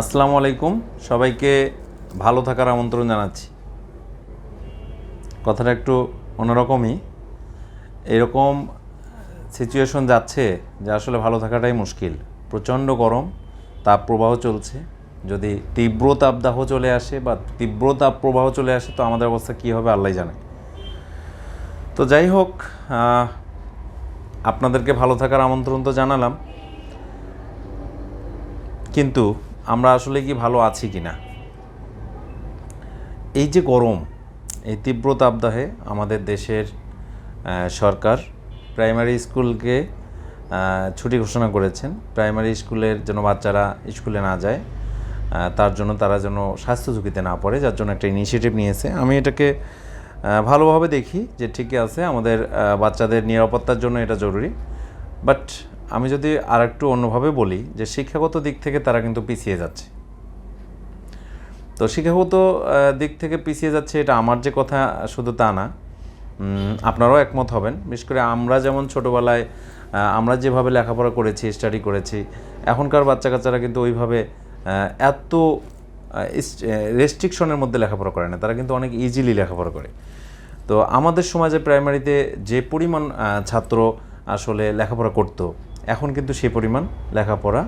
আসসালামু আলাইকুম। সবাইকে ভালো থাকার আমন্ত্রণ জানাচ্ছি। কথাটা একটু অন্যরকমই। এরকম সিচুয়েশন যাচ্ছে যে আসলে ভালো থাকাটাই মুশকিল। প্রচণ্ড গরম তাপ প্রবাহ চলছে। যদি তীব্র তাপদাহ চলে আসে বা তীব্র তাপ প্রবাহ চলে আসে, তো আমাদের অবস্থা কী হবে আল্লাহ জানে। তো যাই হোক আপনাদেরকে ভালো থাকার আমন্ত্রণ তো জানালাম। কিন্তু আমরা আসলে কি ভালো আছি কি না এই যে গরম, এই তীব্র তাপদাহে আমাদের দেশের সরকার প্রাইমারি স্কুলকে ছুটি ঘোষণা করেছেন। প্রাইমারি স্কুলের যেন বাচ্চারা স্কুলে না যায় তার জন্য তারা যেন স্বাস্থ্য ঝুঁকিতে না পড়ে, যার জন্য একটা ইনিশিয়েটিভ নিয়েছে। আমি এটাকে ভালোভাবে দেখি যে ঠিকই আছে, আমাদের বাচ্চাদের নিরাপত্তার জন্য এটা জরুরি। বাট আমি যদি আর একটু অন্যভাবে বলি যে শিক্ষাগত দিক থেকে তারা কিন্তু পিছিয়ে যাচ্ছে। তো শিক্ষাগত দিক থেকে পিছিয়ে যাচ্ছে এটা আমার যে কথা, শুধু তা না আপনারাও একমত হবেন। বিশেষ করে আমরা যেমন ছোটোবেলায় আমরা যেভাবে লেখাপড়া করেছি স্টাডি করেছি, এখনকার বাচ্চা কাচ্চারা কিন্তু ওইভাবে এত রেস্ট্রিকশনের মধ্যে লেখাপড়া করে না। তারা কিন্তু অনেক ইজিলি লেখাপড়া করে। তো আমাদের সমাজে প্রাইমারিতে যে পরিমাণ ছাত্র আসলে লেখাপড়া করতো এখন কিন্তু সেই পরিমাণ লেখাপড়া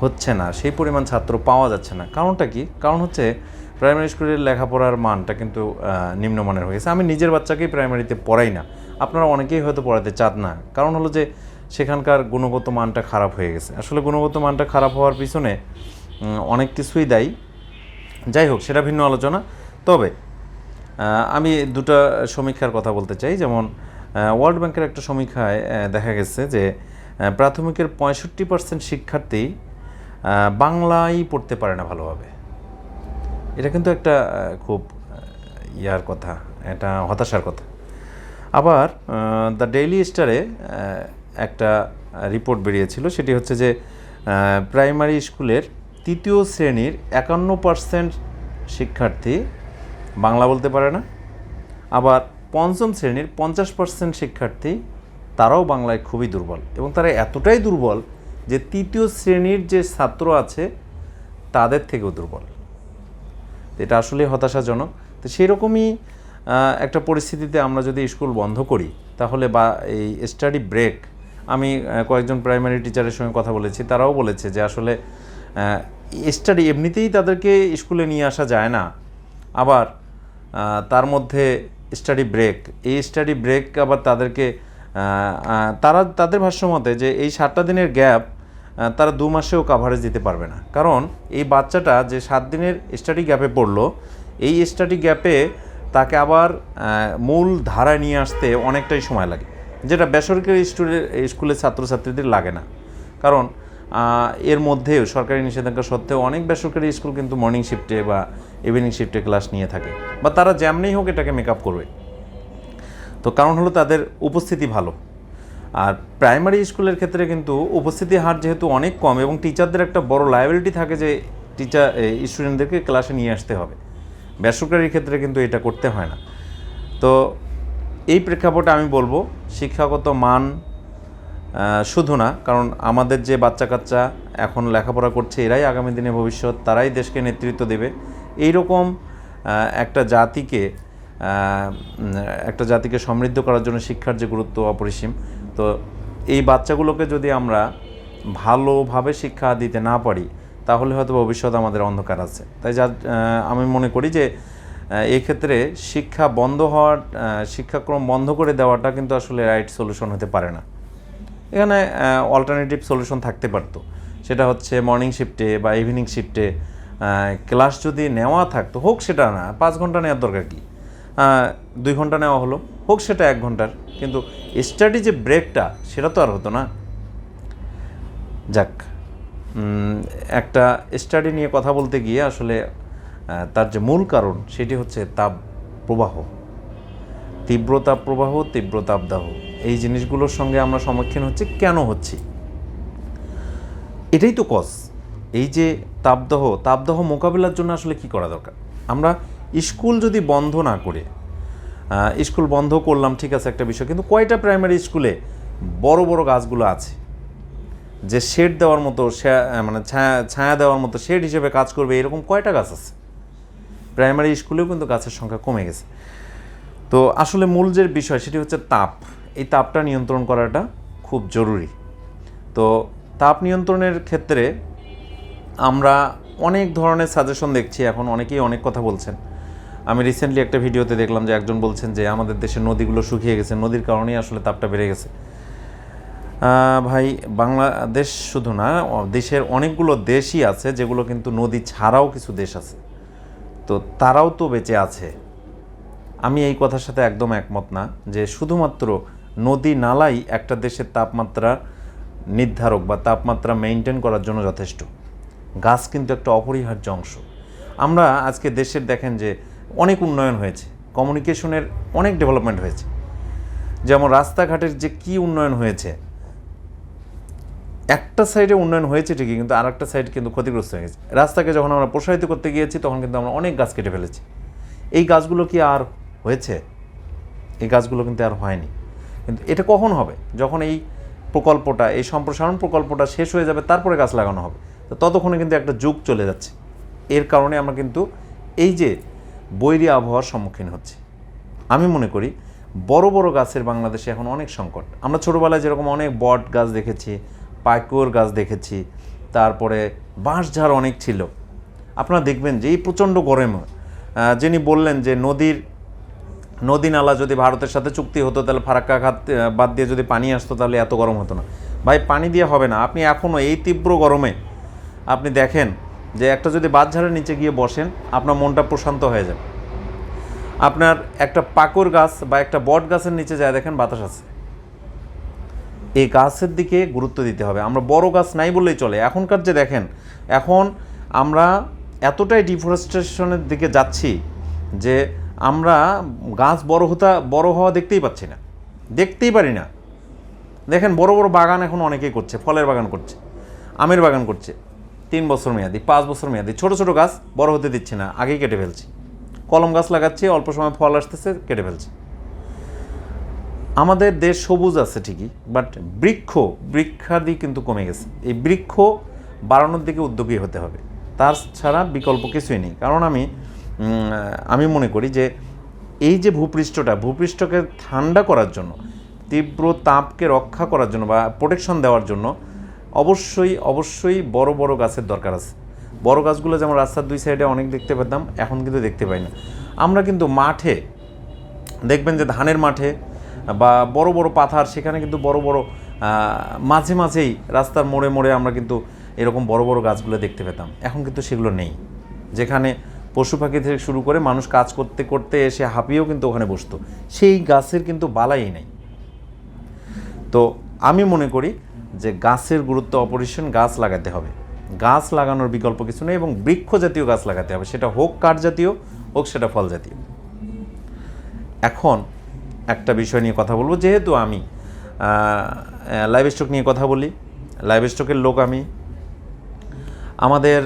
হচ্ছে না। সেই পরিমাণ ছাত্র পাওয়া যাচ্ছে না। কারণটা কি? কারণ হচ্ছে প্রাইমারি স্কুলের লেখাপড়ার মানটা কিন্তু নিম্নমানের হয়ে গেছে। আমি নিজের বাচ্চাকেই প্রাইমারিতে পড়াই না। আপনারা অনেকেই হয়তো পড়াতে চান না। কারণ হলো যে সেখানকার গুণগত মানটা খারাপ হয়ে গেছে। আসলে গুণগত মানটা খারাপ হওয়ার পিছনে অনেক কিছুই দায়ী। যাই হোক, সেটা ভিন্ন আলোচনা। তবে আমি দুটো সমীক্ষার কথা বলতে চাই। যেমন ওয়ার্ল্ড ব্যাংকের একটা সমীক্ষায় দেখা গেছে যে প্রাথমিকের পঁয়ষট্টি পার্সেন্ট শিক্ষার্থী বাংলাই পড়তে পারে না ভালোভাবে। এটা কিন্তু একটা খুব ইয়ার কথা, এটা হতাশার কথা। আবার দ্য ডেইলি স্টারে একটা রিপোর্ট বেরিয়েছিল, সেটি হচ্ছে যে প্রাইমারি স্কুলের তৃতীয় শ্রেণির একান্ন পার্সেন্ট শিক্ষার্থী বাংলা বলতে পারে না। আবার পঞ্চম শ্রেণির পঞ্চাশ পার্সেন্ট শিক্ষার্থী তারাও বাংলায় খুবই দুর্বল এবং তারা এতটাই দুর্বল যে তৃতীয় শ্রেণির যে ছাত্র আছে, তাদের থেকেও দুর্বল। এটা আসলে হতাশাজনক। তো সেই রকমই একটা পরিস্থিতিতে আমরা যদি স্কুল বন্ধ করি, তাহলে বা এই স্টাডি ব্রেক আমি কয়েকজন প্রাইমারি টিচারের সঙ্গে কথা বলেছি, তারাও বলেছে যে আসলে স্টাডি এমনিতেই তাদেরকে স্কুলে নিয়ে আসা যায় না। আবার তার মধ্যে স্টাডি ব্রেক এই স্টাডি ব্রেক আবার তাদেরকে তারা তাদের ভাষ্য মতে যে এই সাতটা দিনের গ্যাপ তারা দু মাসেও কাভারেজ দিতে পারবে না। কারণ এই বাচ্চাটা যে সাত দিনের স্টাডি গ্যাপে পড়ল, এই স্টাডি গ্যাপে তাকে আবার মূল ধারায় নিয়ে আসতে অনেকটাই সময় লাগে, যেটা বেসরকারি স্টুডেন্ট স্কুলের ছাত্রছাত্রীদের লাগে না। কারণ এর মধ্যেও সরকারি নিষেধাজ্ঞা সত্ত্বেও অনেক বেসরকারি স্কুল কিন্তু মর্নিং শিফটে বা ইভিনিং শিফটে ক্লাস নিয়ে থাকে। বা তারা যেমনি হোক এটাকে মেকআপ করবে। তো কারণ হলো তাদের উপস্থিতি ভালো। আর প্রাইমারি স্কুলের ক্ষেত্রে কিন্তু উপস্থিতি হার যেহেতু অনেক কম এবং টিচারদের একটা বড় লায়াবিলিটি থাকে যে টিচার স্টুডেন্টদেরকে ক্লাসে নিয়ে আসতে হবে। বেসরকারির ক্ষেত্রে কিন্তু এটা করতে হয় না। তো এই প্রেক্ষাপটে আমি বলব, শিক্ষাগত মান শুধু না, কারণ আমাদের যে বাচ্চা কাচ্চা এখন লেখাপড়া করছে, এরাই আগামী দিনে ভবিষ্যৎ, তারাই দেশকে নেতৃত্ব দেবে। এইরকম একটা জাতিকে একটা জাতিকে সমৃদ্ধ করার জন্য শিক্ষার যে গুরুত্ব অপরিসীম। তো এই বাচ্চাগুলোকে যদি আমরা ভালোভাবে শিক্ষা দিতে না পারি তাহলে হয়তো ভবিষ্যৎ আমাদের অন্ধকার আছে। তাই যা আমি মনে করি যে আহ, এই ক্ষেত্রে শিক্ষা বন্ধ হওয়ার শিক্ষাক্রম বন্ধ করে দেওয়াটা কিন্তু আসলে রাইট সলিউশন হতে পারে না। এখানে অল্টারনেটিভ সলিউশন থাকতে পারতো। সেটা হচ্ছে মর্নিং শিফটে বা ইভিনিং শিফটে ক্লাস যদি নেওয়া থাকতো হোক সেটা না পাঁচ ঘণ্টা নেওয়ার দরকার কি? দুই ঘণ্টা নেওয়া হলো। হোক সেটা এক ঘণ্টার, কিন্তু স্টাডি যে ব্রেকটা, সেটা তো আর হতো না। যাক একটা স্টাডি নিয়ে কথা বলতে গিয়ে আসলে তার যে মূল কারণ, সেটি হচ্ছে তাপ প্রবাহ। তীব্র তাপ প্রবাহ তীব্র তাপদাহ এই জিনিসগুলোর সঙ্গে আমরা সম্মুখীন হচ্ছে, কেন হচ্ছি? এটাই তো কজ এই যে তাপদাহ তাপদাহ মোকাবিলার জন্য আসলে কি করা দরকার? আমরা স্কুল যদি বন্ধ না করে স্কুল বন্ধ করলাম, ঠিক আছে, একটা বিষয়, কিন্তু কয়টা প্রাইমারি স্কুলে বড় বড় গাছগুলো আছে, যে শেড দেওয়ার মতো মানে ছায়া ছায়া দেওয়ার মতো শেড হিসেবে কাজ করবে, এরকম কয়টা গাছ আছে? প্রাইমারি স্কুলেও কিন্তু গাছের সংখ্যা কমে গেছে। তো আসলে মূল যে বিষয়, সেটি হচ্ছে তাপ। এই তাপটা নিয়ন্ত্রণ করাটা খুব জরুরি। তো তাপ নিয়ন্ত্রণের ক্ষেত্রে আমরা অনেক ধরনের সাজেশন দেখছি, এখন অনেকেই অনেক কথা বলছেন। আমি রিসেন্টলি একটা ভিডিওতে দেখলাম যে একজন বলছেন যে আমাদের দেশের নদীগুলো শুকিয়ে গেছে। নদীর কারণেই আসলে তাপটা বেড়ে গেছে। ভাই, বাংলাদেশ শুধু না, দেশের অনেকগুলো দেশই আছে যেগুলো কিন্তু নদী ছাড়াও কিছু দেশ আছে। তো তারাও তো বেঁচে আছে। আমি এই কথার সাথে একদম একমত না যে শুধুমাত্র নদী নালাই একটা দেশের তাপমাত্রা নির্ধারক বা তাপমাত্রা মেনটেন করার জন্য যথেষ্ট। গাছ কিন্তু একটা অপরিহার্য অংশ। আমরা আজকে দেশের দেখেন যে অনেক উন্নয়ন হয়েছে। কমিউনিকেশনের অনেক ডেভেলপমেন্ট হয়েছে। যেমন রাস্তাঘাটের যে কি উন্নয়ন হয়েছে, একটা সাইডে উন্নয়ন হয়েছে ঠিকই, কিন্তু আর একটা সাইড কিন্তু ক্ষতিগ্রস্ত হয়ে গেছে। রাস্তাকে যখন আমরা প্রসারিত করতে গিয়েছি, তখন কিন্তু আমরা অনেক গাছ কেটে ফেলেছি। এই গাছগুলো কি আর হয়েছে? এই গাছগুলো কিন্তু আর হয়নি। কিন্তু এটা কখন হবে? যখন এই প্রকল্পটা, এই সম্প্রসারণ প্রকল্পটা শেষ হয়ে যাবে, তারপরে গাছ লাগানো হবে। তো ততক্ষণে কিন্তু একটা যুগ চলে যাচ্ছে। এর কারণে আমরা কিন্তু এই যে বৈরী আবহাওয়ার সম্মুখীন হচ্ছি। আমি মনে করি বড় বড় গাছের বাংলাদেশে এখন অনেক সংকট। আমরা ছোটোবেলায় যেরকম অনেক বট গাছ দেখেছি, পাইকুয়োর গাছ দেখেছি, তারপরে বাঁশঝাড় অনেক ছিল। আপনারা দেখবেন যে এই প্রচণ্ড গরমে যিনি বললেন যে নদীর, নদী নালা যদি ভারতের সাথে চুক্তি হতো, তাহলে ফারাক্কা খাত বাদ দিয়ে যদি পানি আসতো, তাহলে এত গরম হতো না। ভাই, পানি দিয়ে হবে না। আপনি এখনও এই তীব্র গরমে আপনি দেখেন যে একটা যদি বাঁশঝাড়ের নিচে গিয়ে বসেন, আপনার মনটা প্রশান্ত হয়ে যাবে। আপনার একটা পাকুর গাছ বা একটা বট গাছের নিচে যায় দেখেন বাতাস আছে। এই গাছের দিকে গুরুত্ব দিতে হবে। আমরা বড় গাছ নাই বললেই চলে। এখনকার যে দেখেন, এখন আমরা এতটাই ডিফরেস্টেশনের দিকে যাচ্ছি যে আমরা গাছ বড় হতা, বড় হওয়া দেখতেই পাচ্ছি না। দেখতেই পারি না। দেখেন বড় বড় বাগান এখন অনেকেই করছে, ফলের বাগান করছে, আমের বাগান করছে। তিন বছর মেয়াদি, পাঁচ বছর মেয়াদি। ছোট ছোট গাছ বড় হতে দিচ্ছে না, আগেই কেটে ফেলছি। কলম গাছ লাগাচ্ছি, অল্প সময় ফল আসতেছে, কেটে ফেলছি। আমাদের দেশ সবুজ আছে ঠিকই বাট বৃক্ষ, বৃক্ষাদি কিন্তু কমে গেছে। এই বৃক্ষ বাড়ানোর দিকে উদ্যোগী হতে হবে। তার ছাড়া বিকল্প কিছুই নেই। কারণ আমি আমি মনে করি যে, এই যে ভূপৃষ্ঠটা, ভূপৃষ্ঠকে ঠান্ডা করার জন্য, তীব্র তাপকে রক্ষা করার জন্য বা প্রোটেকশন দেওয়ার জন্য অবশ্যই অবশ্যই বড় বড় গাছের দরকার আছে। বড় গাছগুলো যেমন রাস্তার দুই সাইডে অনেক দেখতে পেতাম, এখন কিন্তু দেখতে পাই না। আমরা কিন্তু মাঠে, দেখবেন যে ধানের মাঠে বা বড় বড় পাথার, সেখানে কিন্তু বড় বড় মাঝে মাঝেই রাস্তার মোড়ে মোড়ে আমরা কিন্তু এরকম বড় বড় গাছগুলো দেখতে পেতাম। এখন কিন্তু সেগুলো নেই। যেখানে পশু পাখি থেকে শুরু করে মানুষ কাজ করতে করতে এসে হাঁপিয়েও কিন্তু ওখানে বসতো। সেই গাছের কিন্তু বালাই নেই। তো আমি মনে করি যে গাছের গুরুত্ব অপরিসীম গাছ লাগাতে হবে। গাছ লাগানোর বিকল্প কিছু নেই এবং বৃক্ষ জাতীয় গাছ লাগাতে হবে। সেটা হোক কাঠ জাতীয় হোক সেটা ফল জাতীয় এখন একটা বিষয় নিয়ে কথা বলব। যেহেতু আমি লাইভ স্টক নিয়ে কথা বলি লাইভ স্টকের লোক আমি। আমাদের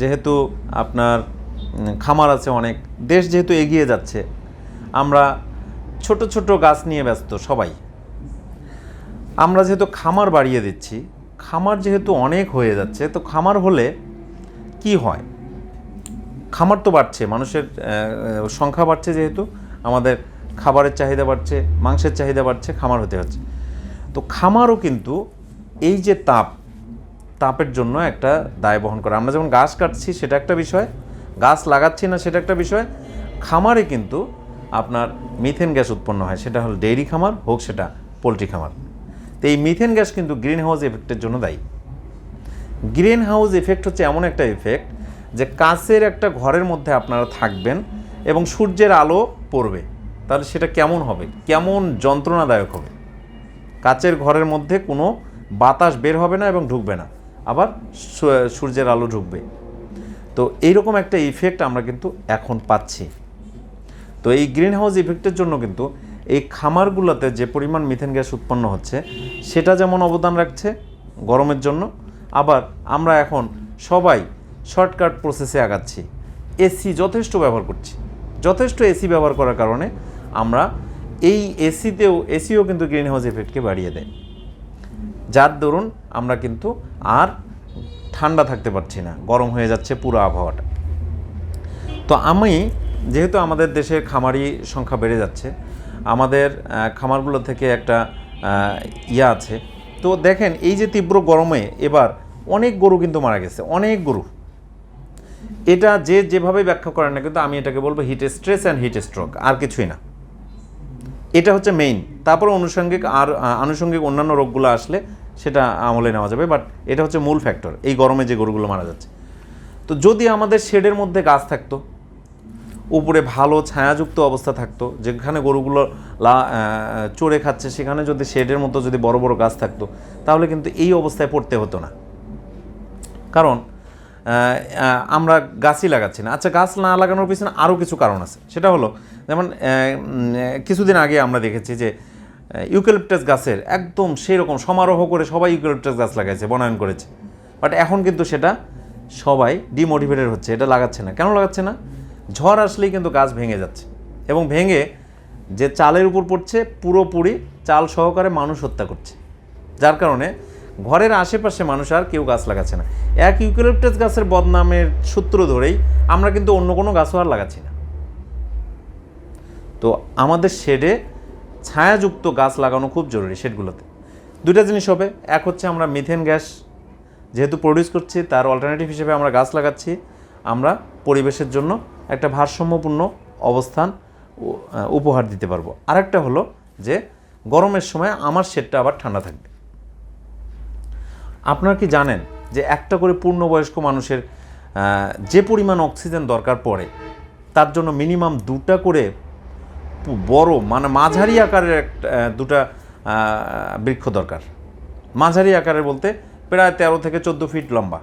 যেহেতু আপনার খামার আছে অনেক, দেশ যেহেতু এগিয়ে যাচ্ছে, আমরা ছোট ছোট গাছ নিয়ে ব্যস্ত সবাই। আমরা যেহেতু খামার বাড়িয়ে দিচ্ছি, খামার যেহেতু অনেক হয়ে যাচ্ছে, তো খামার হলে কি হয়? খামার তো বাড়ছে, মানুষের সংখ্যা বাড়ছে যেহেতু, আমাদের খাবারের চাহিদা বাড়ছে, মাংসের চাহিদা বাড়ছে, খামার হতে হচ্ছে। তো খামারও কিন্তু এই যে তাপ, তাপের জন্য একটা দায় বহন করে। আমরা যেমন গাছ কাটছি, সেটা একটা বিষয়, গাছ লাগাচ্ছি না, সেটা একটা বিষয়। খামারে কিন্তু আপনার মিথেন গ্যাস উৎপন্ন হয়, সেটা হলো ডেইরি খামার, হোক সেটা পোলট্রি খামার। তো এই মিথেন গ্যাস কিন্তু গ্রিন হাউস এফেক্টের জন্য দায়ী। গ্রিন হাউস এফেক্ট হচ্ছে এমন একটা এফেক্ট যে কাঁচের একটা ঘরের মধ্যে আপনারা থাকবেন এবং সূর্যের আলো পড়বে। তাহলে সেটা কেমন হবে? কেমন যন্ত্রণাদায়ক হবে? কাচের ঘরের মধ্যে কোনো বাতাস বের হবে না এবং ঢুকবে না। আবার সূর্যের আলো ঢুকবে। তো এইরকম একটা ইফেক্ট আমরা কিন্তু এখন পাচ্ছি। তো এই গ্রিন হাউস ইফেক্টের জন্য কিন্তু এই খামারগুলোতে যে পরিমাণ মিথেন গ্যাস উৎপন্ন হচ্ছে, সেটা যেমন অবদান রাখছে গরমের জন্য, আবার আমরা এখন সবাই শর্টকাট প্রসেসে আগাচ্ছি। এসি যথেষ্ট ব্যবহার করছি। যথেষ্ট এসি ব্যবহার করার কারণে আমরা এই এসিতেও এসিও কিন্তু গ্রিন হাউস ইফেক্টকে বাড়িয়ে দেয়। যার দরুন আমরা কিন্তু আর ঠান্ডা থাকতে পারছি না। গরম হয়ে যাচ্ছে পুরো আবহাওয়াটা। তো আমি, যেহেতু আমাদের দেশের খামারি সংখ্যা বেড়ে যাচ্ছে আমাদের খামারগুলো থেকে একটা ইয়া আছে। তো দেখেন, এই যে তীব্র গরমে এবার অনেক গরু কিন্তু মারা গেছে, অনেক গরু। এটা যে যেভাবে ব্যাখ্যা করেন না কিন্তু আমি এটাকে বলব heat stress and heat stroke আর কিছুই না। এটা হচ্ছে মেইন তারপরে আনুষঙ্গিক আর আনুষঙ্গিক অন্যান্য রোগগুলো আসলে সেটা আমলে নেওয়া যাবে বাট এটা হচ্ছে মূল ফ্যাক্টর এই গরমে যে গরুগুলো মারা যাচ্ছে। তো যদি আমাদের শেডের মধ্যে গাছ থাকতো উপরে ভালো ছায়াযুক্ত অবস্থা থাকতো। যেখানে গরুগুলো লা চড়ে খাচ্ছে, সেখানে যদি শেডের মতো যদি বড় বড় গাছ থাকতো, তাহলে কিন্তু এই অবস্থায় পড়তে হতো না। কারণ আমরা গাছই লাগাচ্ছি না। আচ্ছা গাছ না লাগানোর পিছনে আরও কিছু কারণ আছে। সেটা হলো, যেমন কিছুদিন আগে আমরা দেখেছি যে ইউক্যালিপটাস গাছের একদম সেই রকম সমারোহ করে সবাই ইউক্যালিপটাস গাছ লাগাইছে, বনায়ন করেছে। বাট এখন কিন্তু সেটা সবাই ডিমোটিভেটেড হচ্ছে, এটা লাগাচ্ছে না। কেন লাগাচ্ছে না? ঝড় আসলেই কিন্তু গাছ ভেঙে যাচ্ছে। এবং ভেঙে যে চালের উপর পড়ছে, পুরোপুরি চাল সহকারে মানুষ হত্যা করছে। যার কারণে ঘরের আশেপাশে মানুষ আর কেউ গাছ লাগাচ্ছে না। এক ইউক্যালিপটাস গাছের বদনামের সূত্র ধরেই আমরা কিন্তু অন্য কোনো গাছও আর লাগাচ্ছি না। তো আমাদের শেডে ছায়াযুক্ত গাছ লাগানো খুব জরুরি শেডগুলোতে। দুইটা জিনিস হবে। এক হচ্ছে আমরা মিথেন গ্যাস যেহেতু প্রডিউস করছি, তার অল্টারনেটিভ হিসেবে আমরা গাছ লাগাচ্ছি। আমরা পরিবেশের জন্য একটা ভারসাম্যপূর্ণ অবস্থান উপহার দিতে পারব। আরেকটা হলো যে গরমের সময় আমার শেডটা আবার ঠান্ডা থাকবে। আপনারা কি জানেন যে একটা করে পূর্ণবয়স্ক মানুষের যে পরিমাণ অক্সিজেন দরকার পড়ে, তার জন্য মিনিমাম দুটা করে বড় মানে মাঝারি আকারের দুটা বৃক্ষ দরকার। মাঝারি আকারের বলতে প্রায় তেরো থেকে চোদ্দ ফিট লম্বা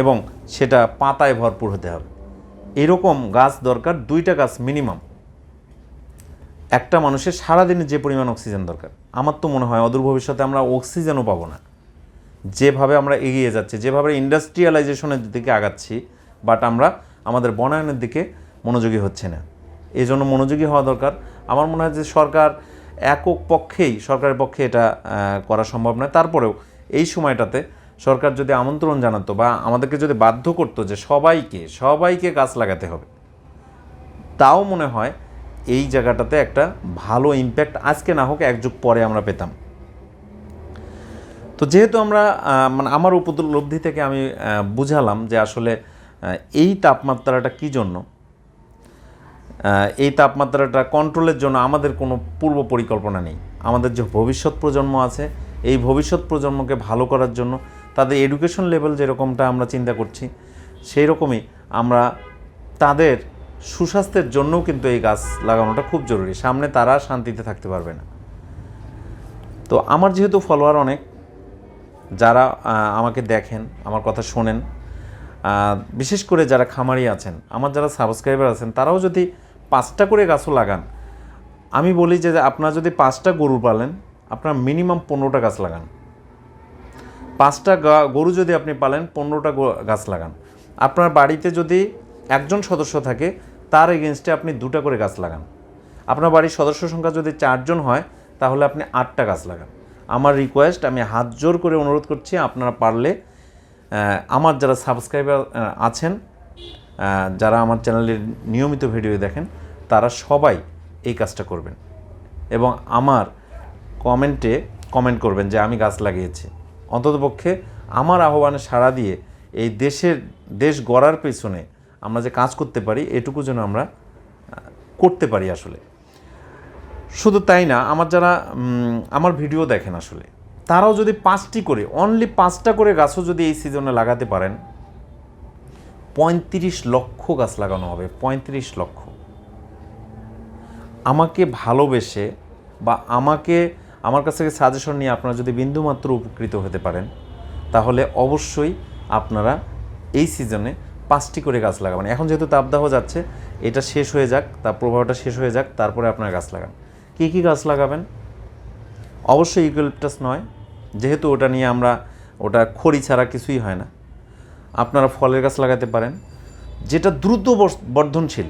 এবং সেটা পাতায় ভরপুর হতে হবে। এরকম গাছ দরকার, দুইটা গাছ মিনিমাম একটা মানুষের সারাদিনে যে পরিমাণ অক্সিজেন দরকার। আমার তো মনে হয় অদূর ভবিষ্যতে আমরা অক্সিজেনও পাবো না। যেভাবে আমরা এগিয়ে যাচ্ছি, যেভাবে ইন্ডাস্ট্রিয়ালাইজেশনের দিকে আগাচ্ছি বাট আমরা আমাদের বনায়নের দিকে মনোযোগী হচ্ছে না। এই জন্য মনোযোগী হওয়া দরকার। আমার মনে হয় যে সরকার একক পক্ষেই, সরকারের পক্ষে এটা করা সম্ভব নয়। তারপরেও এই সময়টাতে সরকার যদি আমন্ত্রণ জানাতো বা আমাদেরকে যদি বাধ্য করতো যে সবাইকে সবাইকে গাছ লাগাতে হবে, তাও মনে হয় এই জায়গাটাতে একটা ভালো ইম্প্যাক্ট আজকে না হোক এক যুগ পরে আমরা পেতাম। তো যেহেতু আমরা মানে আমার উপলব্ধি থেকে আমি বুঝালাম যে আসলে এই তাপমাত্রাটা কী জন্য এই তাপমাত্রাটা কন্ট্রোলের জন্য আমাদের কোনো পূর্ব পরিকল্পনা নেই। আমাদের যে ভবিষ্যৎ প্রজন্ম আছে এই ভবিষ্যৎ প্রজন্মকে ভালো করার জন্য তাদের এডুকেশন লেভেল যেরকমটা আমরা চিন্তা করছি সেই রকমই আমরা তাদের সুস্বাস্থ্যের জন্যও কিন্তু এই গাছ লাগানোটা খুব জরুরি। সামনে তারা শান্তিতে থাকতে পারবে না। তো আমার যেহেতু ফলোয়ার অনেক, যারা আমাকে দেখেন, আমার কথা শোনেন বিশেষ করে যারা খামারি আছেন, আমার যারা সাবস্ক্রাইবার আছেন, তারাও যদি পাঁচটা করে গাছও লাগান, আমি বলি যে আপনারা যদি পাঁচটা গরু পালেন আপনার মিনিমাম পনেরোটা গাছ লাগান। পাঁচটা গরু যদি আপনি পালেন, পনেরোটা গাছ লাগান। আপনার বাড়িতে যদি একজন সদস্য থাকে, তার এগেনস্টে আপনি দুটা করে গাছ লাগান। আপনার বাড়ির সদস্য সংখ্যা যদি চারজন হয়, তাহলে আপনি আটটা গাছ লাগান। আমার রিকোয়েস্ট আমি হাত জোর করে অনুরোধ করছি, আপনারা পারলে আমার যারা সাবস্ক্রাইবার আছেন যারা আমার চ্যানেলের নিয়মিত ভিডিও দেখেন, তারা সবাই এই কাজটা করবেন। এবং আমার কমেন্টে কমেন্ট করবেন যে আমি গাছ লাগিয়েছি। অন্ততপক্ষে আমার আহ্বানে সাড়া দিয়ে এই দেশের, দেশ গড়ার পেছনে আমরা যে কাজ করতে পারি, এটুকু যেন আমরা করতে পারি আসলে। শুধু তাই না, আমার যারা আমার ভিডিও দেখেন আসলে, তারাও যদি পাঁচটি করে অনলি পাঁচটা করে গাছও যদি এই সিজনে লাগাতে পারেন, পঁয়ত্রিশ লক্ষ গাছ লাগানো হবে, পঁয়ত্রিশ লক্ষ। আমাকে ভালোবেসে বা আমাকে আমার কাছ থেকে সাজেশন নিয়ে আপনারা যদি বিন্দুমাত্র উপকৃত হতে পারেন, তাহলে অবশ্যই আপনারা এই সিজনে পাঁচটি করে গাছ লাগাবেন। এখন যেহেতু তাপদাহ যাচ্ছে, এটা শেষ হয়ে যাক, তার প্রভাবটা শেষ হয়ে যাক, তারপরে আপনারা গাছ লাগান। কী কী গাছ লাগাবেন? অবশ্যই ইউক্যালিপটাস নয়, যেহেতু ওটা নিয়ে আমরা, ওটা খড়ি ছাড়া কিছুই হয় না। আপনারা ফলের গাছ লাগাতে পারেন। যেটা দ্রুত বর্ধনশীল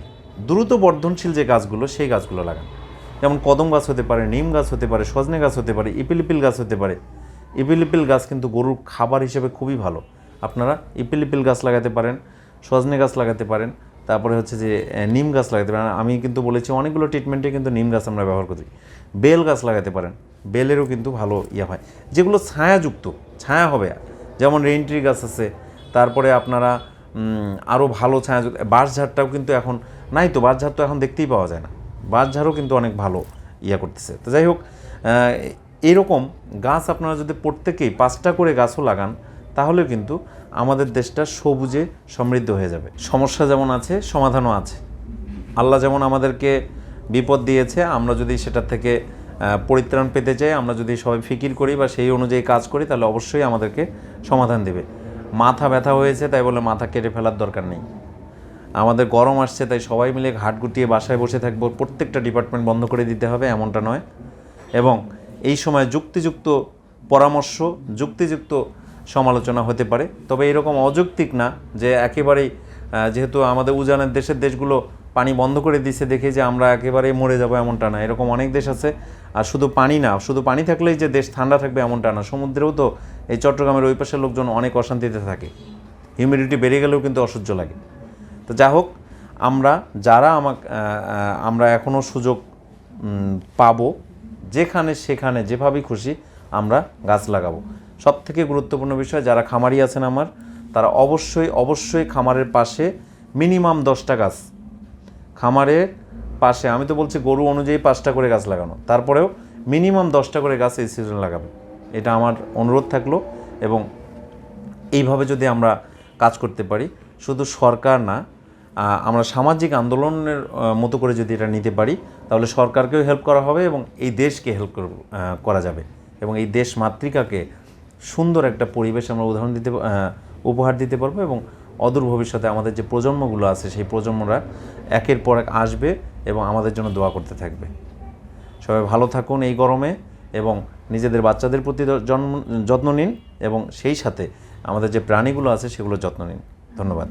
দ্রুত বর্ধনশীল যে গাছগুলো, সেই গাছগুলো লাগান। যেমন কদম গাছ হতে পারে, নিম গাছ হতে পারে, সজনে গাছ হতে পারে, ইপিলিপিল গাছ হতে পারে। ইপিলিপিল গাছ কিন্তু গরুর খাবার হিসেবে খুবই ভালো। আপনারা ইপিলিপিল গাছ লাগাতে পারেন, সজনে গাছ লাগাতে পারেন, তারপরে হচ্ছে যে নিম গাছ লাগাতে পারেন। আমি কিন্তু বলেছি অনেকগুলো ট্রিটমেন্টে কিন্তু নিম গাছ আমরা ব্যবহার করি। বেল গাছ লাগাতে পারেন, বেলেরও কিন্তু ভালো ইয়ে হয়। যেগুলো ছায়াযুক্ত, ছায়া হবে। যেমন রেইন ট্রি গাছ আছে, তারপরে আপনারা আরও ভালো ছায়াযুক্ত, বাঁশঝাড়টাও কিন্তু এখন, নাই তো, বাঁশঝাড় তো এখন দেখতেই পাওয়া যায় না। বাঁশঝাড়ও কিন্তু অনেক ভালো ইয়া করতেছে। তো যাই হোক এরকম গাছ আপনারা যদি প্রত্যেকেই পাঁচটা করে গাছও লাগান, তাহলে কিন্তু আমাদের দেশটা সবুজে সমৃদ্ধ হয়ে যাবে। সমস্যা যেমন আছে, সমাধানও আছে। আল্লাহ যেমন আমাদেরকে বিপদ দিয়েছে, আমরা যদি সেটা থেকে পরিত্রাণ পেতে চাই, আমরা যদি সবাই ফিকির করি বা সেই অনুযায়ী কাজ করি, তাহলে অবশ্যই আমাদেরকে সমাধান দেবে। মাথা ব্যথা হয়েছে, তাই বলে মাথা কেটে ফেলার দরকার নেই। আমাদের গরম আসছে, তাই সবাই মিলে ঘাট গুটিয়ে বাসায় বসে থাকব। প্রত্যেকটা ডিপার্টমেন্ট বন্ধ করে দিতে হবে, এমনটা নয়। এবং এই সময় যুক্তিযুক্ত পরামর্শ, যুক্তিযুক্ত সমালোচনা হতে পারে। তবে এরকম অযৌক্তিক না যে একেবারেই যেহেতু আমাদের উজানের দেশের দেশগুলো পানি বন্ধ করে দিছে দেখে যে আমরা একেবারে মরে যাব, এমনটা না। এরকম অনেক দেশ আছে, আর শুধু পানি না, শুধু পানি থাকলেই যে দেশ ঠান্ডা থাকবে, এমনটা না। সমুদ্রেও তো এই চট্টগ্রামের ওই পাশের লোকজন অনেক অশান্তিতে থাকে। হিউমিডিটি বেড়ে গেলেও কিন্তু অসহ্য লাগে। তো যা হোক, আমরা যারা আমাকে আমরা এখনও সুযোগ পাবো, যেখানে সেখানে যেভাবেই খুশি আমরা গাছ লাগাবো। সব থেকে গুরুত্বপূর্ণ বিষয়, যারা খামারি আছেন আমার, তারা অবশ্যই অবশ্যই খামারের পাশে মিনিমাম দশটা গাছ। খামারের পাশে, আমি তো বলছি গরু অনুযায়ী পাঁচটা করে গাছ লাগানো। তারপরেও মিনিমাম দশটা করে গাছ এই সিজনে লাগাবে। এটা আমার অনুরোধ থাকল এবং এইভাবে যদি আমরা কাজ করতে পারি, শুধু সরকার না আমরা সামাজিক আন্দোলনের মতো করে যদি এটা নিতে পারি, তাহলে সরকারকেও হেল্প করা হবে এবং এই দেশকে হেল্প করা যাবে। এবং এই দেশ মাতৃকাকে সুন্দর একটা পরিবেশ আমরা উদাহরণ দিতে উপহার দিতে পারব এবং অদূর ভবিষ্যতে আমাদের যে প্রজন্মগুলো আছে, সেই প্রজন্মরা একের পর এক আসবে এবং আমাদের জন্য দোয়া করতে থাকবে। সবাই ভালো থাকুন এই গরমে এবং নিজেদের বাচ্চাদের প্রতি জন্ম, যত্ন নিন এবং সেই সাথে আমাদের যে প্রাণীগুলো আছে সেগুলোর যত্ন নিন। ধন্যবাদ।